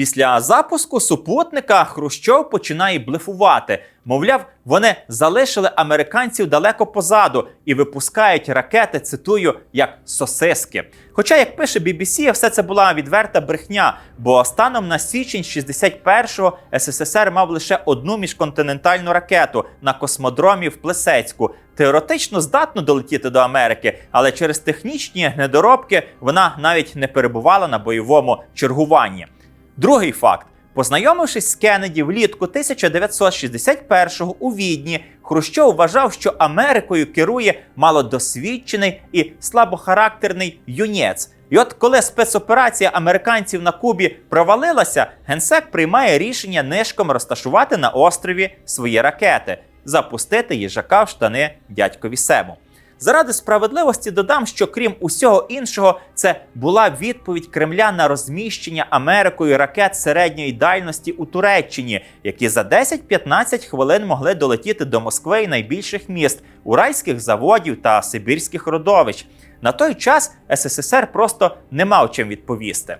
Після запуску супутника Хрущов починає блефувати. Мовляв, вони залишили американців далеко позаду і випускають ракети, цитую, як сосиски. Хоча, як пише BBC, все це була відверта брехня, бо станом на січень 61-го СССР мав лише одну міжконтинентальну ракету на космодромі в Плесецьку. Теоретично здатно долетіти до Америки, але через технічні недоробки вона навіть не перебувала на бойовому чергуванні. Другий факт. Познайомившись з Кеннеді влітку 1961-го у Відні, Хрущов вважав, що Америкою керує малодосвідчений і слабохарактерний юнець. І от коли спецоперація американців на Кубі провалилася, генсек приймає рішення нишком розташувати на острові свої ракети, запустити їжака в штани дядькові Сему. Заради справедливості додам, що крім усього іншого, це була відповідь Кремля на розміщення Америкою ракет середньої дальності у Туреччині, які за 10-15 хвилин могли долетіти до Москви і найбільших міст, уральських заводів та сибірських родовищ. На той час СССР просто не мав чим відповісти.